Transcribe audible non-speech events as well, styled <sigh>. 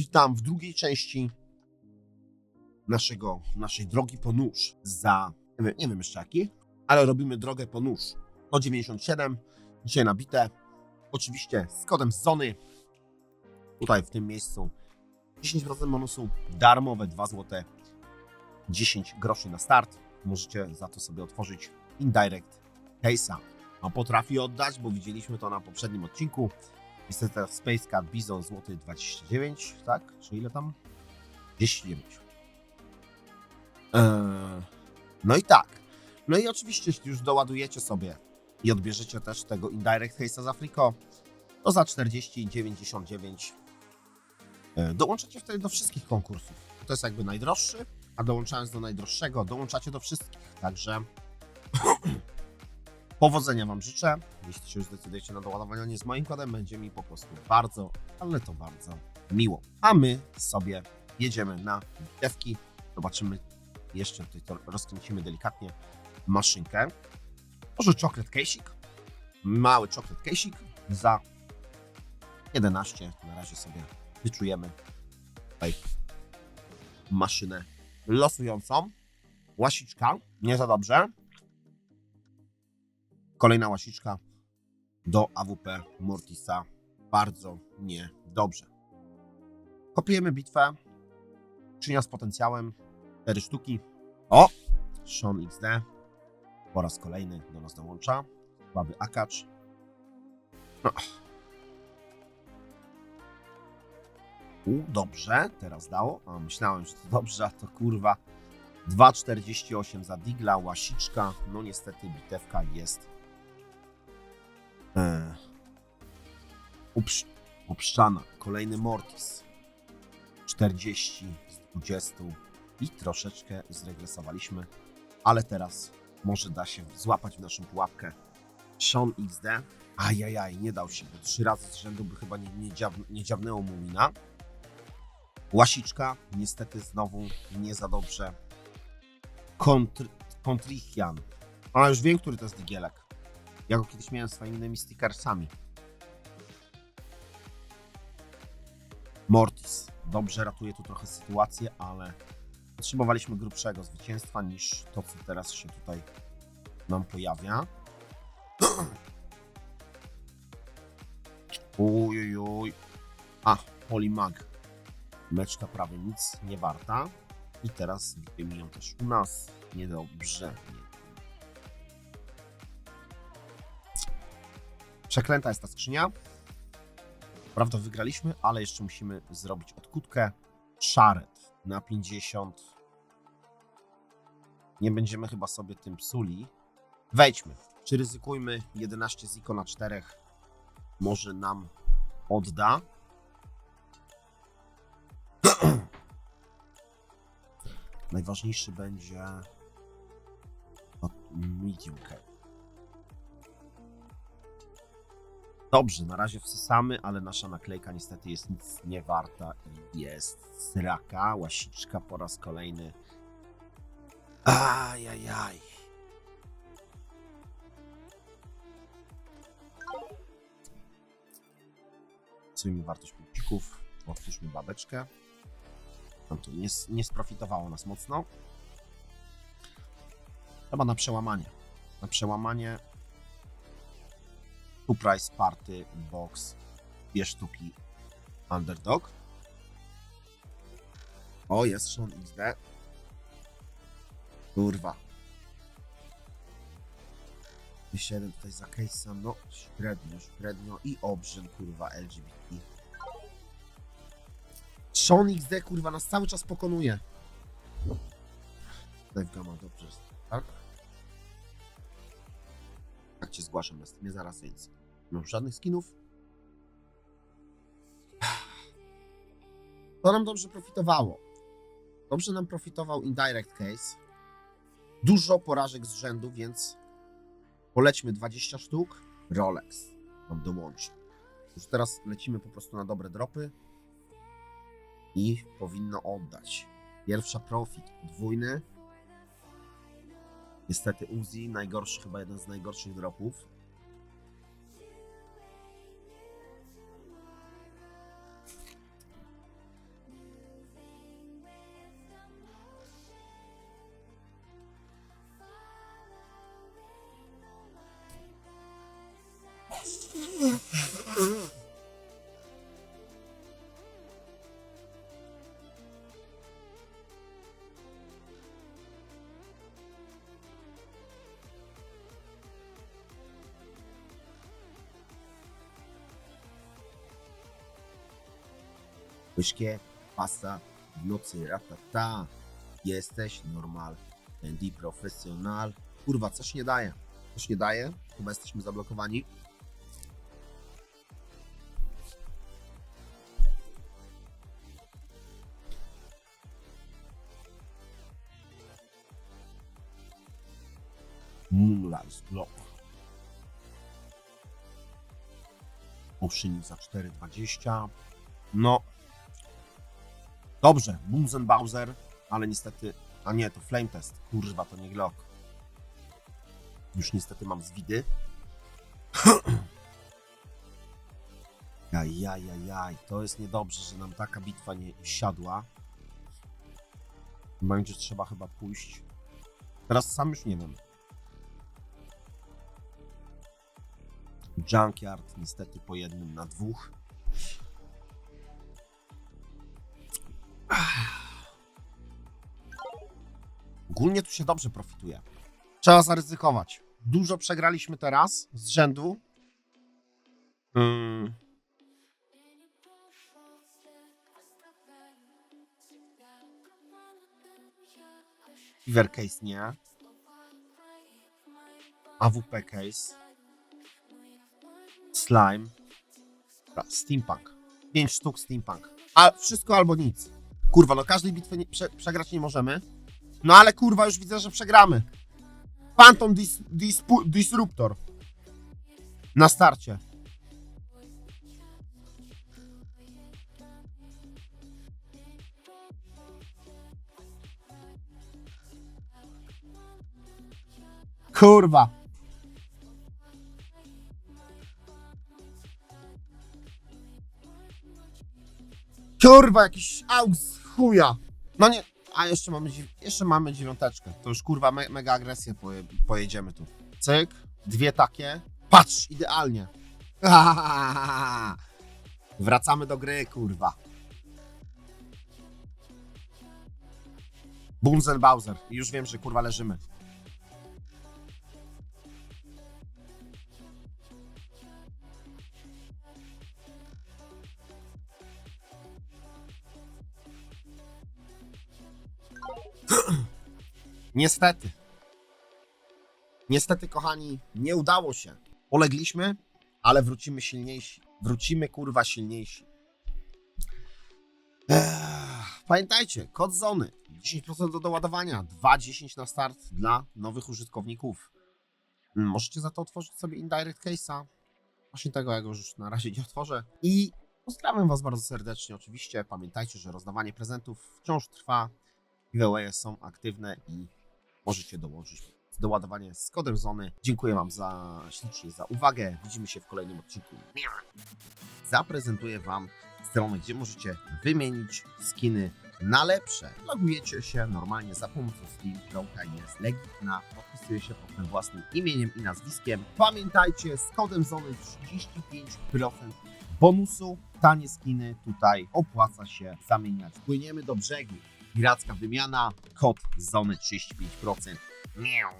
Witam w drugiej części naszego, naszej drogi po nóż za, nie wiem, nie wiem jeszcze jaki, ale robimy drogę po nóż. 197, dzisiaj nabite, oczywiście z kodem z Zony. Tutaj w tym miejscu 10% bonusu, darmowe 2 zł, 10 groszy na start. Możecie za to sobie otworzyć indirect case'a. A potrafi oddać, bo widzieliśmy to na poprzednim odcinku. Niestety teraz Space Cat Bizon złoty 29, tak? Czy ile tam? 10,9. Eee, no i tak. No i oczywiście, jeśli już doładujecie sobie i odbierzecie też tego Indirect Case'a z Afriko, to za 40,99 e, dołączacie wtedy do wszystkich konkursów. To jest jakby najdroższy, a dołączając do najdroższego, dołączacie do wszystkich. Także <clears throat> <clears throat> Powodzenia Wam życzę. Jeśli się zdecydujecie na doładowanie z moim kodem, będzie mi po prostu bardzo, ale to bardzo miło. A my sobie jedziemy na bitewki. Zobaczymy, jeszcze tutaj to rozkręcimy delikatnie maszynkę. Może chocolate casik. Mały chocolate casik za 11. Na razie sobie wyczujemy tutaj maszynę losującą. Łasiczka, nie za dobrze. Kolejna łasiczka do AWP Mortisa. Bardzo niedobrze. Kopiujemy bitwę. Skrzynia z potencjałem. 4 sztuki. O! Sean XD. Po raz kolejny do nas dołącza. Baby Akacz. No. U, dobrze. Teraz dało. A, myślałem, że to dobrze, a to kurwa. 2,48 za Digla, łasiczka. No niestety bitewka jest uprz, upszczana. Kolejny Mortis. 40 z 20 i troszeczkę zregresowaliśmy, ale teraz może da się złapać w naszą pułapkę Sean XD. Ajajaj, nie dał się, bo trzy razy z rzędu by chyba nie, nie, nie dziabnęło mu mina. Łasiczka, niestety znowu nie za dobrze. Kontr, Kontrichian. Już wiem, który to jest digielek. Ja go kiedyś miałem swoimi innymi stickersami. Mortis. Dobrze ratuje tu trochę sytuację, ale potrzebowaliśmy grubszego zwycięstwa niż to, co teraz się tutaj nam pojawia. <clears throat> Ujujuj. A, Polimag. Meczka prawie nic nie warta. I teraz bitwy ją też u nas. Niedobrze. Nie. Przeklęta jest ta skrzynia. Prawda, wygraliśmy, ale jeszcze musimy zrobić odkutkę. Szaret na 50. Nie będziemy chyba sobie tym psuli. Wejdźmy. Czy ryzykujmy 11 ziko na 4? Może nam odda. <clears throat> Najważniejszy będzie medium cap. Dobrze, na razie wsysamy, ale nasza naklejka niestety jest nic nie warta i jest sraka, łasiczka po raz kolejny. Ajajaj. Sumie wartość punkcików. Otwórzmy babeczkę. No to nie, nie sprofitowało nas mocno. Chyba na przełamanie. Na przełamanie Two Price Party Box dwie sztuki Underdog. O, jest Sean XD. Kurwa. 7 tutaj za case'a, no średnio, średnio i obrzyn, kurwa, LGBT. Sean XD, kurwa, nas cały czas pokonuje. Dave Gamma, dobrze, tak? Tak cię zgłaszam, następnie zaraz więc. Nie mam żadnych skinów. <sighs> To nam dobrze profitowało. Dobrze nam profitował Indirect Case. Dużo porażek z rzędu, więc polećmy 20 sztuk. Rolex nam dołączy. Już teraz lecimy po prostu na dobre dropy i powinno oddać. Pierwsza profit, podwójny. Niestety Uzi, najgorszy, chyba jeden z najgorszych dropów. Łyżkie, pasa, w nocy ratata. Jesteś normal, Andy profesjonal. Kurwa, coś nie daje. Coś nie daje. Chyba jesteśmy zablokowani. Moonrise Block. Oszynik za 4,20. No. Dobrze, Bunzen Bowser, ale niestety. A nie, to Flame Test. Kurwa, to nie Glock. Już niestety mam zwidy. <clears throat> Jaj, to jest niedobrze, że nam taka bitwa nie siadła. Będzie trzeba chyba pójść. Teraz sam już nie wiem. Junkyard niestety po jednym na dwóch. Ogólnie tu się dobrze profituje. Trzeba zaryzykować. Dużo przegraliśmy teraz z rzędu. Mm. Fever case nie. AWP case. Slime. Steampunk. 5 sztuk steampunk. A wszystko albo nic. Kurwa, no każdej bitwy nie, prze, przegrać nie możemy. No ale kurwa, już widzę, że przegramy. Phantom dis, dispu, Disruptor. Na starcie. Kurwa. Kurwa, jakiś aux chuja. No nie, a jeszcze mamy, jeszcze mamy dziewiąteczkę. To już kurwa me, mega agresję poje, pojedziemy tu. Cyk, dwie takie. Patrz, idealnie. <laughs> Wracamy do gry, kurwa. Bunzen Bowser. Już wiem, że kurwa leżymy. <clears throat> Niestety. Niestety, kochani, nie udało się. Polegliśmy, ale wrócimy silniejsi. Wrócimy, kurwa, silniejsi. Pamiętajcie, kod zony. 10% do doładowania, 2,10 na start dla nowych użytkowników. Mm, Możecie za to otworzyć sobie Indirect Case'a. Właśnie tego ja już na razie nie otworzę. I pozdrawiam Was bardzo serdecznie. Oczywiście pamiętajcie, że rozdawanie prezentów wciąż trwa. Giveawaye są aktywne i możecie dołożyć doładowanie z kodem Zony. Dziękuję Wam za ślicznie za uwagę. Widzimy się w kolejnym odcinku. Zaprezentuję Wam stronę, gdzie możecie wymienić skiny na lepsze. Logujecie się normalnie za pomocą Steam. Stronka jest legitna. Podpisuje się pod tym własnym imieniem i nazwiskiem. Pamiętajcie, z kodem Zony 35% bonusu. Tanie skiny tutaj opłaca się zamieniać. Płyniemy do brzegu. Piracka wymiana, kod Zony 35%. Miau.